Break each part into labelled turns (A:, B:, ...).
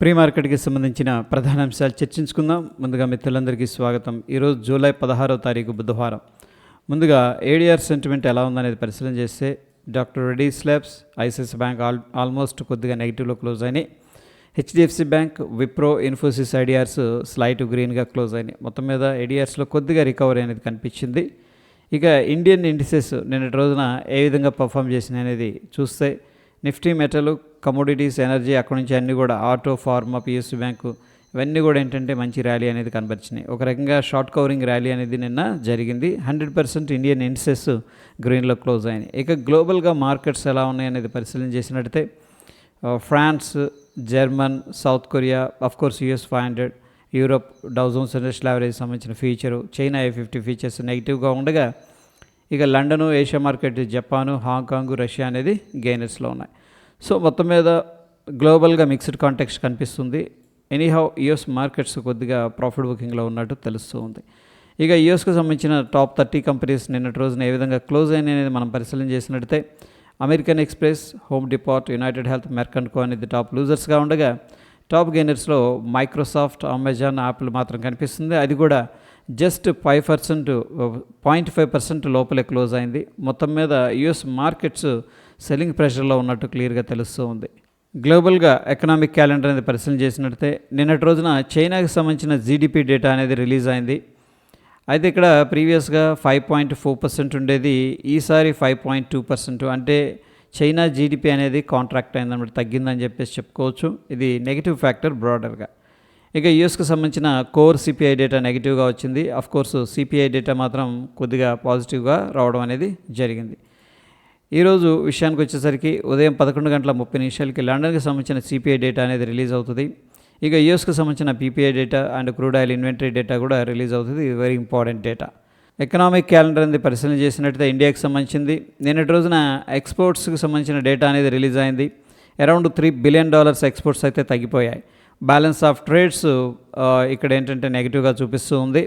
A: Pre మార్కెట్కి సంబంధించిన ప్రధాన అంశాలు చర్చించుకుందాం. ముందుగా మిత్రులందరికీ స్వాగతం. ఈరోజు జూలై పదహారో తారీఖు బుధవారం. ముందుగా ఏడిఆర్ సెంటిమెంట్ ఎలా ఉందనేది పరిశీలన చేస్తే doctor Reddy labs ICICI bank all almost కొద్దిగా నెగిటివ్లో క్లోజ్ అయినాయి. HDFC bank Wipro Infosys ఐడిఆర్స్ slight గ్రీన్గా క్లోజ్ అయినాయి. మొత్తం మీద ఏడిఆర్స్లో కొద్దిగా రికవరీ అనేది కనిపించింది. ఇక ఇండియన్ ఇండిసెస్ నిన్నటి రోజున ఏ విధంగా పర్ఫామ్ చేసినాయి అనేది చూస్తే నిఫ్టీ మెటల్ కమోడిటీస్ ఎనర్జీ అక్కడి నుంచి అన్నీ కూడా ఆటో ఫార్మా పిఎస్సి బ్యాంకు ఇవన్నీ కూడా ఏంటంటే మంచి ర్యాలీ అనేది కనబరిచినాయి. ఒక రకంగా షార్ట్ కవరింగ్ ర్యాలీ అనేది నిన్న జరిగింది. హండ్రెడ్ పర్సెంట్ ఇండియన్ ఇండిసెస్ గ్రీన్లో క్లోజ్ అయినాయి. ఇక గ్లోబల్గా మార్కెట్స్ ఎలా ఉన్నాయి అనేది పరిశీలన చేసినట్టయితే France German South Korea of course US five hundred Europe Dow Jones industrial average సంబంధించిన future China A fifty futures నెగిటివ్గా ఉండగా ఇక London Asia market Japan Hong Kong Russia అనేది గెయినర్స్లో ఉన్నాయి. సో మొత్తం మీద గ్లోబల్గా మిక్స్డ్ కాంటెక్స్ట్ కనిపిస్తుంది. ఎనీహౌ యుఎస్ మార్కెట్స్ కొద్దిగా ప్రాఫిట్ బుకింగ్లో ఉన్నట్టు తెలుస్తూ ఉంది. ఇక యుఎస్కు సంబంధించిన టాప్ థర్టీ కంపెనీస్ నిన్నటి రోజున ఏ విధంగా క్లోజ్ అయినాయి అనేది మనం పరిశీలన చేసినట్టయితే American Express Home Depot United Health Merck and Co అనేది టాప్ లూజర్స్గా ఉండగా టాప్ గెయినర్స్లో మైక్రోసాఫ్ట్ అమెజాన్ యాపిల్ మాత్రం కనిపిస్తుంది. అది కూడా just five percent point five percent లోపలే క్లోజ్ అయింది. మొత్తం మీద యుఎస్ మార్కెట్స్ సెల్లింగ్ ప్రెషర్లో ఉన్నట్టు క్లియర్గా తెలుస్తూ ఉంది. గ్లోబల్గా ఎకనామిక్ క్యాలెండర్ అనేది పరిశీలన చేసినట్టే నిన్నటి రోజున చైనాకి సంబంధించిన జీడిపి డేటా అనేది రిలీజ్ అయింది. అయితే ఇక్కడ ప్రీవియస్గా ఫైవ్ పాయింట్ ఫోర్ పర్సెంట్ ఉండేది ఈసారి ఫైవ్ పాయింట్ టూ పర్సెంట్. అంటే చైనా జీడిపి అనేది కాంట్రాక్ట్ అయిందన్నమాట తగ్గిందని చెప్పేసి చెప్పుకోవచ్చు. ఇది నెగిటివ్ ఫ్యాక్టర్ బ్రాడర్గా. ఇక యూఎస్కు సంబంధించిన కోర్ సిపిఐ డేటా నెగిటివ్గా వచ్చింది. అఫ్ కోర్స్ సిపిఐ డేటా మాత్రం కొద్దిగా పాజిటివ్గా రావడం అనేది జరిగింది. ఈరోజు విషయానికి వచ్చేసరికి ఉదయం పదకొండు గంటల ముప్పై నిమిషాలకి లండన్కి సంబంధించిన సిపిఐ డేటా అనేది రిలీజ్ అవుతుంది. ఇక యూఎస్కి సంబంధించిన PPI data and crude oil inventory data కూడా రిలీజ్ అవుతుంది. ఇది very important data. Economic calendar అనేది పరిశీలన చేసినట్టయితే ఇండియాకి సంబంధించింది. నిన్నటి రోజున ఎక్స్పోర్ట్స్కి సంబంధించిన డేటా అనేది రిలీజ్ అయింది. Around three billion dollars exports అయితే తగ్గిపోయాయి. బ్యాలెన్స్ ఆఫ్ ట్రేడ్స్ ఇక్కడ ఏంటంటే నెగిటివ్గా చూపిస్తూ ఉంది.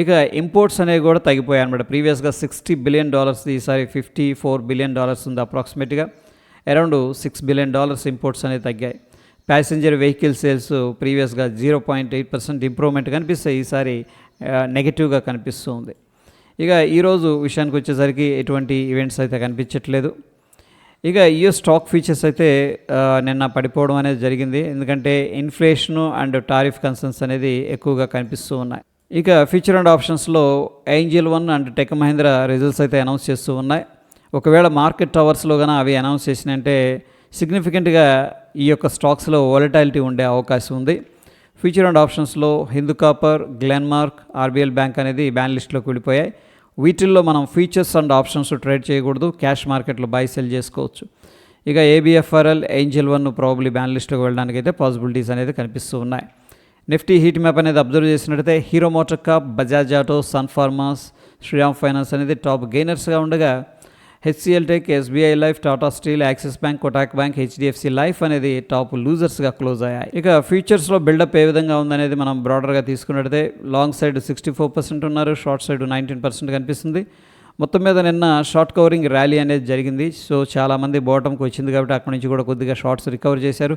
A: ఇక ఇంపోర్ట్స్ అనేవి కూడా తగ్గిపోయాయి అనమాట ప్రీవియస్గా సిక్స్టీ బిలియన్ డాలర్స్ ఈసారి ఫిఫ్టీ ఫోర్ బిలియన్ డాలర్స్ ఉంది అప్రాక్సిమేట్గా. Around six billion dollars imports అనేవి తగ్గాయి. ప్యాసింజర్ వెహికల్ సేల్స్ ప్రీవియస్గా zero point eight percent improvement కనిపిస్తే ఈసారి నెగిటివ్గా కనిపిస్తూ ఉంది. ఇక ఈరోజు విషయానికి వచ్చేసరికి ఎటువంటి ఈవెంట్స్ అయితే కనిపించట్లేదు. ఇక ఈయో స్టాక్ ఫీచర్స్ అయితే నిన్న పడిపోవడం అనేది జరిగింది. ఎందుకంటే ఇన్ఫ్లేషను అండ్ టారిఫ్ కన్సర్న్స్ అనేది ఎక్కువగా కనిపిస్తూ ఉన్నాయి. ఇక ఫ్యూచర్ అండ్ ఆప్షన్స్లో Angel One and Tech Mahindra results అయితే అనౌన్స్ చేస్తూ ఉన్నాయి. ఒకవేళ మార్కెట్ టవర్స్లో కానీ అవి అనౌన్స్ చేసినంటే సిగ్నిఫికెంట్గా ఈ యొక్క స్టాక్స్లో వాలటాలిటీ ఉండే అవకాశం ఉంది. ఫ్యూచర్ అండ్ ఆప్షన్స్లో Hindu Copper Glenmark RBL bank అనేది బ్యాన్ లిస్ట్లోకి వెళ్ళిపోయాయి. వీటిల్లో మనం ఫీచర్స్ అండ్ ఆప్షన్స్ ట్రేడ్ చేయకూడదు. క్యాష్ మార్కెట్లో బై సెల్ చేసుకోవచ్చు. ఇక ABFRL Angel One probably ban లిస్ట్లోకి వెళ్ళడానికి అయితే పాసిబిలిటీస్ అనేది కనిపిస్తూ ఉన్నాయి. నిఫ్టీ హీట్ మ్యాప్ అనేది అబ్జర్వ్ చేసినట్టయితే Hero Motor Corp Bajaj Auto Sun Pharma Shriram Finance అనేది టాప్ గెయినర్స్గా ఉండగా HCL Tech SBI Life Tata Steel Axis bank Kotak bank HDFC Life అనేది టాప్ లూజర్స్గా క్లోజ్ అయ్యాయి. ఇక ఫ్యూచర్స్లో బిల్డప్ ఏ విధంగా ఉందనేది మనం బ్రాడర్గా తీసుకున్నట్టయితే long side sixty four percent ఉన్నారు షార్ట్ సైడ్ నైన్టీన్ పర్సెంట్ కనిపిస్తుంది. మొత్తం మీద నిన్న షార్ట్ కవరింగ్ ర్యాలీ అనేది జరిగింది. సో చాలామంది బాటంకి వచ్చింది కాబట్టి అక్కడి నుంచి కూడా కొద్దిగా షార్ట్స్ రికవర్ చేశారు.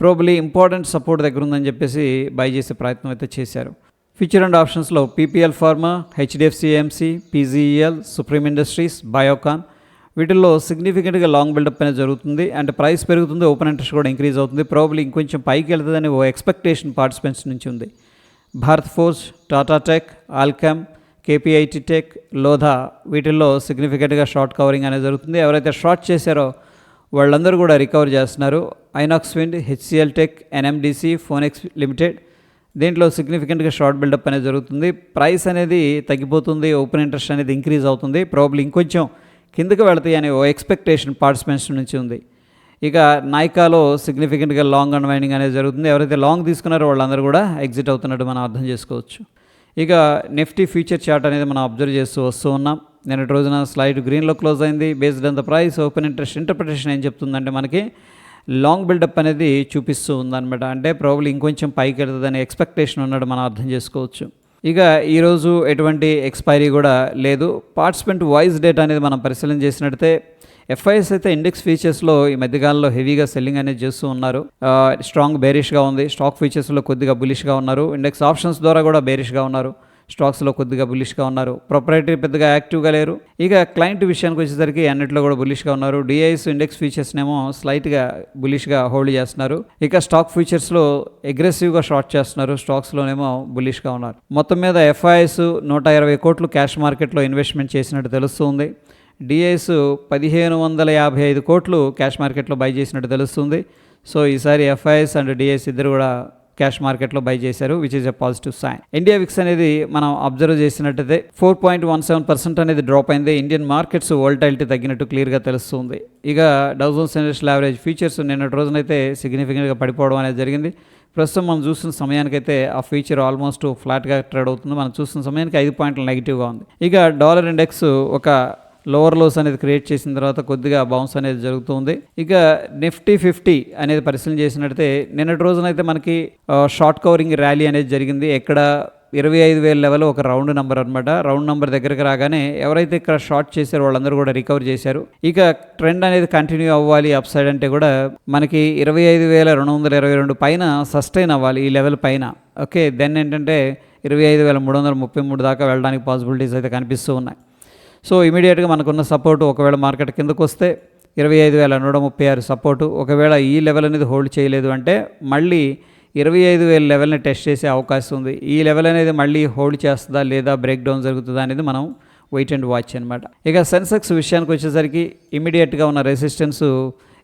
A: ప్రోబలీ ఇంపార్టెంట్ సపోర్ట్ దగ్గర ఉందని చెప్పేసి బై చేసే ప్రయత్నం అయితే చేశారు. ఫ్యూచర్ అండ్ ఆప్షన్స్లో PPL Pharma HDFC AMC PGEL Supreme Industries Biocon వీటిల్లో సిగ్నిఫికెంట్గా లాంగ్ బిల్డప్ అనేది జరుగుతుంది. అండ్ ప్రైస్ పెరుగుతుంది ఓపెన్ ఇంట్రెస్ట్ కూడా ఇంక్రీజ్ అవుతుంది. ప్రాబ్లీ ఇంకొంచెం పైకి వెళ్తుందని ఓ ఎక్స్పెక్టేషన్ పార్టిసిపెంట్స్ నుంచి ఉంది. Bharat Forge Tata Tech Alkem KPIT Tech Lodha వీటిల్లో సిగ్నిఫికెంట్గా షార్ట్ కవరింగ్ అనేది జరుగుతుంది. ఎవరైతే షార్ట్ చేశారో వాళ్ళందరూ కూడా రికవర్ చేస్తున్నారు. Inox Wind HCL Tech NMDC Phoenix limited దీంట్లో సిగ్నిఫికెంట్గా షార్ట్ బిల్డప్ అనేది జరుగుతుంది. ప్రైస్ అనేది తగ్గిపోతుంది ఓపెన్ ఇంట్రెస్ట్ అనేది ఇంక్రీజ్ అవుతుంది. ప్రాబ్లీ ఇంకొంచెం కిందకి వెళతాయి అనే ఓ ఎక్స్పెక్టేషన్ పార్టిసిపెంట్స్ నుంచి ఉంది. ఇక నాయికాలో సిగ్నిఫికెంట్గా లాంగ్ అన్వైండింగ్ అనేది జరుగుతుంది. ఎవరైతే లాంగ్ తీసుకున్నారో వాళ్ళందరూ కూడా ఎగ్జిట్ అవుతున్నట్టు మనం అర్థం చేసుకోవచ్చు. ఇక నిఫ్టీ ఫ్యూచర్ చార్ట్ అనేది మనం అబ్జర్వ్ చేస్తూ వస్తూ ఉన్నాం. నిన్నటి రోజున స్లైడ్ గ్రీన్లో క్లోజ్ అయింది. Based on the price open interest interpretation ఏం చెప్తుందంటే మనకి లాంగ్ బిల్డప్ అనేది చూపిస్తూ ఉందన్నమాట. అంటే ప్రాబ్లీ ఇంకొంచెం పైకి వెళ్తుందనే ఎక్స్పెక్టేషన్ ఉన్నట్టు మనం అర్థం చేసుకోవచ్చు. ఇక ఈరోజు ఎటువంటి ఎక్స్పైరీ కూడా లేదు. పార్టిసిపెంట్ వాయిస్ డేటా అనేది మనం పరిశీలన చేసినట్టయితే ఎఫ్ఐఎస్ అయితే ఇండెక్స్ ఫీచర్స్లో ఈ మధ్యకాలంలో హెవీగా సెల్లింగ్ అనేది చేస్తూ ఉన్నారు. స్ట్రాంగ్ బేరిష్గా ఉంది. స్టాక్ ఫీచర్స్లో కొద్దిగా బులిష్గా ఉన్నారు. ఇండెక్స్ ఆప్షన్స్ ద్వారా కూడా బేరిష్గా ఉన్నారు. స్టాక్స్లో కొద్దిగా బులిష్గా ఉన్నారు. ప్రొపరేటరీ పెద్దగా యాక్టివ్గా లేరు. ఇక క్లయింట్ విషయానికి వచ్చేసరికి అన్నింటిలో కూడా బులిష్గా ఉన్నారు. డిఐఎస్ ఇండెక్స్ ఫీచర్స్నేమో స్లైట్గా బులిష్గా హోల్డ్ చేస్తున్నారు. ఇక స్టాక్ ఫీచర్స్లో అగ్రెసివ్గా షార్ట్ చేస్తున్నారు. స్టాక్స్లోనేమో బులిష్గా ఉన్నారు. మొత్తం మీద ఎఫ్ఐఎస్ నూట ఇరవై కోట్లు క్యాష్ మార్కెట్లో ఇన్వెస్ట్మెంట్ చేసినట్టు తెలుస్తుంది. డిఐఎస్ పదిహేను వందల యాభై ఐదు కోట్లు క్యాష్ మార్కెట్లో బై చేసినట్టు తెలుస్తుంది. సో ఈసారి ఎఫ్ఐఎస్ అండ్ డిఐఎస్ ఇద్దరు కూడా క్యాష్ మార్కెట్లో బై చేశారు which is a positive sign India VIX అనేది మనం అబ్జర్వ్ చేసినట్టయితే four point one seven percent అనేది డ్రాప్ అయింది. ఇండియన్ మార్కెట్స్ వోల్టాలిటీ తగ్గినట్టు క్లియర్గా తెలుస్తుంది. ఇక డౌజన్స్ ఇండస్ట్రియల్ యావరేజ్ ఫీచర్స్ నిన్నటి రోజునైతే సిగ్నిఫికెంట్గా పడిపోవడం అనేది జరిగింది. ప్రస్తుతం మనం చూస్తున్న సమయానికైతే ఆ ఫీచర్ ఆల్మోస్ట్ ఫ్లాట్గా ట్రేడ్ అవుతుంది. మనం చూస్తున్న సమయానికి ఐదు పాయింట్లు నెగిటివ్గా ఉంది. ఇక డాలర్ ఇండెక్స్ ఒక లోవర్ లోస్ అనేది క్రియేట్ చేసిన తర్వాత కొద్దిగా బౌన్స్ అనేది జరుగుతుంది. ఇక నిఫ్టీ ఫిఫ్టీ అనేది పరిశీలన చేసినట్టయితే నిన్నటి రోజునైతే మనకి షార్ట్ కవరింగ్ ర్యాలీ అనేది జరిగింది. ఎక్కడ ఇరవై ఐదు వేల లెవెల్ ఒక రౌండ్ నెంబర్ అనమాట రౌండ్ నెంబర్ దగ్గరకు రాగానే ఎవరైతే ఇక్కడ షార్ట్ చేశారో వాళ్ళందరూ కూడా రికవర్ చేశారు. ఇక ట్రెండ్ అనేది కంటిన్యూ అవ్వాలి అప్ సైడ్ అంటే కూడా మనకి ఇరవై ఐదు వేల రెండు వందల ఇరవై రెండు పైన సస్టైన్ అవ్వాలి ఈ లెవెల్ పైన. ఓకే దెన్ ఏంటంటే ఇరవై ఐదు వేల మూడు వందల ముప్పై మూడు దాకా వెళ్ళడానికి పాసిబిలిటీస్ అయితే కనిపిస్తూ ఉన్నాయి. సో ఇమీడియట్గా మనకున్న సపోర్టు ఒకవేళ మార్కెట్ కిందకు వస్తే ఇరవై ఐదు వేల నూట ముప్పై ఆరు సపోర్టు. ఒకవేళ ఈ లెవెల్ అనేది హోల్డ్ చేయలేదు అంటే మళ్ళీ ఇరవై ఐదు వేల లెవెల్ని టెస్ట్ చేసే అవకాశం ఉంది. ఈ లెవెల్ అనేది మళ్ళీ హోల్డ్ చేస్తుందా లేదా బ్రేక్ డౌన్ జరుగుతుందా అనేది మనం వెయిట్ అండ్ వాచ్ అనమాట ఇక సెన్సెక్స్ విషయానికి వచ్చేసరికి ఇమీడియట్గా ఉన్న రెసిస్టెన్స్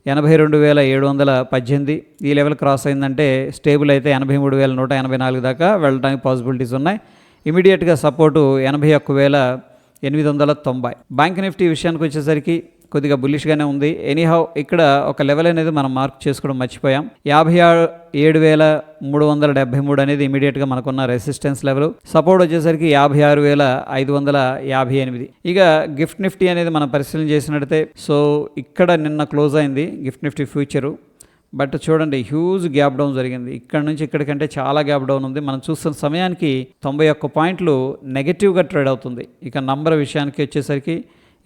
A: ఎనభై రెండు వేల ఏడు వందల పద్దెనిమిది. ఈ లెవెల్ క్రాస్ అయిందంటే స్టేబుల్ అయితే ఎనభై మూడు వేల నూట ఎనభై నాలుగు దాకా వెళ్ళడానికి పాసిబిలిటీస్ ఉన్నాయి. ఇమీడియట్గా సపోర్టు ఎనభై ఒక్క వేల ఎనిమిది వందల తొంభై. బ్యాంక్ నిఫ్టీ విషయానికి వచ్చేసరికి కొద్దిగా బుల్లిష్గానే ఉంది. ఎనీహౌ ఇక్కడ ఒక లెవెల్ అనేది మనం మార్క్ చేసుకోవడం మర్చిపోయాం. యాభై ఆరు ఏడు వేల మూడు వందల డెబ్బై మూడు అనేది ఇమీడియట్గా మనకున్న రెసిస్టెన్స్ లెవెల్ సపోర్ట్ వచ్చేసరికి యాభై ఆరు వేల ఐదు వందల యాభై ఎనిమిది. ఇక గిఫ్ట్ నిఫ్టీ అనేది మనం పరిశీలన చేసినట్టే సో ఇక్కడ నిన్న క్లోజ్ అయింది గిఫ్ట్ నిఫ్టీ ఫ్యూచరు బట్ చూడండి హ్యూజ్ గ్యాప్ డౌన్ జరిగింది. ఇక్కడ నుంచి ఇక్కడికంటే చాలా గ్యాప్ డౌన్ ఉంది. మనం చూస్తున్న సమయానికి తొంభై ఒక్క పాయింట్లు నెగటివ్గా ట్రేడ్ అవుతుంది. ఇక నంబర్ విషయానికి వచ్చేసరికి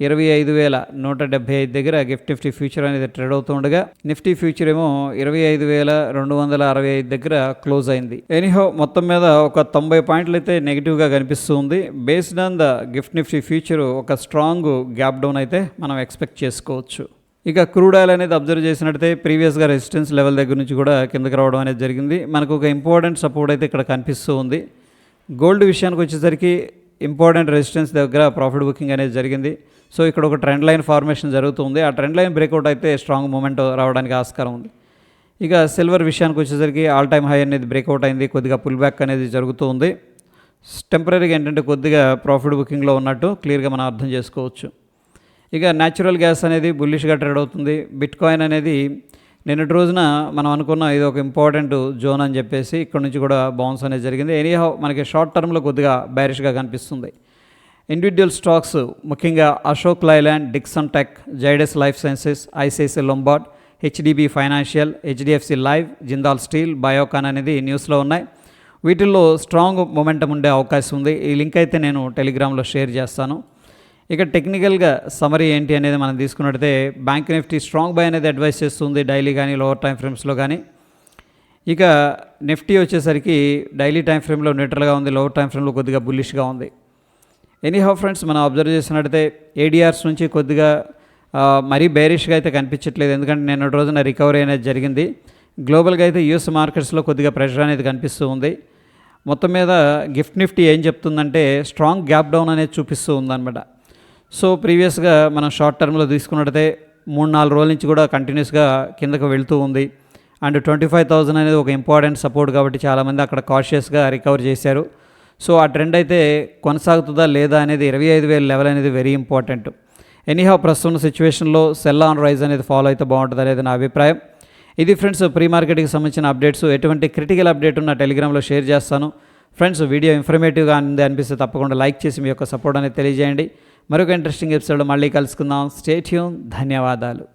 A: ఇరవై ఐదు వేల నూట డెబ్బై ఐదు దగ్గర గిఫ్ట్ నిఫ్టీ ఫ్యూచర్ అనేది ట్రేడ్ అవుతుండగా నిఫ్టీ ఫ్యూచర్ ఏమో ఇరవై ఐదు వేల రెండు వందల అరవై ఐదు దగ్గర క్లోజ్ అయింది. ఎనీహో మొత్తం మీద ఒక తొంభై పాయింట్లు అయితే నెగిటివ్గా కనిపిస్తుంది based on the Gift Nifty future ఒక స్ట్రాంగ్ గ్యాప్ డౌన్ అయితే మనం ఎక్స్పెక్ట్ చేసుకోవచ్చు. ఇక క్రూడ్ ఆయిల్ అనేది అబ్జర్వ్ చేసినట్టయితే ప్రీవియస్గా రెసిస్టెన్స్ లెవెల్ దగ్గర నుంచి కూడా కిందకి రావడం అనేది జరిగింది. మనకు ఒక ఇంపార్టెంట్ సపోర్ట్ అయితే ఇక్కడ కనిపిస్తూ ఉంది. గోల్డ్ విషయానికి వచ్చేసరికి ఇంపార్టెంట్ రెసిస్టెన్స్ దగ్గర ప్రాఫిట్ బుకింగ్ అనేది జరిగింది. సో ఇక్కడ ఒక ట్రెండ్ లైన్ ఫార్మేషన్ జరుగుతుంది. ఆ ట్రెండ్ లైన్ బ్రేక్అవుట్ అయితే స్ట్రాంగ్ మూమెంట్ రావడానికి ఆస్కారం ఉంది. ఇక సిల్వర్ విషయానికి వచ్చేసరికి ఆల్ టైమ్ హై అనేది బ్రేక్అవుట్ అయింది. కొద్దిగా పుల్ బ్యాక్ అనేది జరుగుతూ ఉంది. టెంపరీగా ఏంటంటే కొద్దిగా ప్రాఫిట్ బుకింగ్లో ఉన్నట్టు క్లియర్గా మనం అర్థం చేసుకోవచ్చు. ఇక న్యాచురల్ గ్యాస్ అనేది బుల్లిష్గా ట్రేడ్ అవుతుంది. బిట్ కాయిన్ అనేది నిన్నటి రోజున మనం అనుకున్న ఇది ఒక ఇంపార్టెంట్ జోన్ అని చెప్పేసి ఇక్కడ నుంచి కూడా బౌన్స్ అనేది జరిగింది. ఎనీహౌ మనకి షార్ట్ టర్మ్లో కొద్దిగా బ్యారిష్గా కనిపిస్తుంది. ఇండివిజువల్ స్టాక్స్ ముఖ్యంగా Ashok Leyland Dixon Tech Zydus Life Sciences ICICI Lombard HDB Financial HDFC Life Jindal Steel Biocon అనేది న్యూస్లో ఉన్నాయి. వీటిల్లో స్ట్రాంగ్ మొమెంటం ఉండే అవకాశం ఉంది. ఈ లింక్ అయితే నేను టెలిగ్రామ్లో షేర్ చేస్తాను. ఇక టెక్నికల్గా సమరీ ఏంటి అనేది మనం తీసుకున్నట్టయితే బ్యాంక్ నిఫ్టీ స్ట్రాంగ్ బై అనేది అడ్వైస్ చేస్తుంది డైలీ కానీ లోవర్ టైం ఫ్రేమ్స్లో కానీ. ఇక నిఫ్టీ వచ్చేసరికి డైలీ టైం ఫ్రేమ్లో న్యూట్రల్గా ఉంది లోవర్ టైం ఫ్రేమ్లో కొద్దిగా బుల్లిష్గా ఉంది. ఎనీహౌ ఫ్రెండ్స్ మనం అబ్జర్వ్ చేసినట్టయితే ఏడిఆర్స్ నుంచి కొద్దిగా మరీ బేరిష్గా అయితే కనిపించట్లేదు. ఎందుకంటే నిన్న రోజున రికవరీ అనేది జరిగింది. గ్లోబల్గా అయితే యూఎస్ మార్కెట్స్లో కొద్దిగా ప్రెషర్ అనేది కనిపిస్తూ ఉంది. మొత్తం మీద గిఫ్ట్ నిఫ్టీ ఏం చెప్తుందంటే స్ట్రాంగ్ గ్యాప్ డౌన్ అనేది చూపిస్తూ ఉందన్నమాట. సో ప్రీవియస్గా మనం షార్ట్ టర్మ్లో తీసుకున్నట్టయితే మూడు నాలుగు రోజుల నుంచి కూడా కంటిన్యూస్గా కిందకు వెళ్తూ ఉంది. అండ్ ట్వంటీ ఫైవ్ థౌజండ్ అనేది ఒక ఇంపార్టెంట్ సపోర్ట్ కాబట్టి చాలామంది అక్కడ కాషియస్గా రికవర్ చేశారు. సో ఆ ట్రెండ్ అయితే కొనసాగుతుందా లేదా అనేది ఇరవై ఐదు వేల లెవెల్ అనేది వెరీ ఇంపార్టెంట్ ఎనీహౌ ప్రస్తుతం సిచ్యువేషన్లో సెల్ ఆన్ రైజ్ అనేది ఫాలో అయితే బాగుంటుంది అనేది నా అభిప్రాయం. ఇది ఫ్రెండ్స్ ప్రీ మార్కెట్కి సంబంధించిన అప్డేట్స్ ఎటువంటి క్రిటికల్ అప్డేట్ ఉన్న టెలిగ్రామ్లో షేర్ చేస్తాను. ఫ్రెండ్స్ వీడియో ఇన్ఫర్మేటివ్గా ఉంది అనిపిస్తే తప్పకుండా లైక్ చేసి మీ యొక్క సపోర్ట్ అనేది తెలియజేయండి. మరొక ఇంట్రెస్టింగ్ ఎపిసోడ్ మళ్ళీ కలుసుకుందాం. స్టేట్యూన్ ధన్యవాదాలు.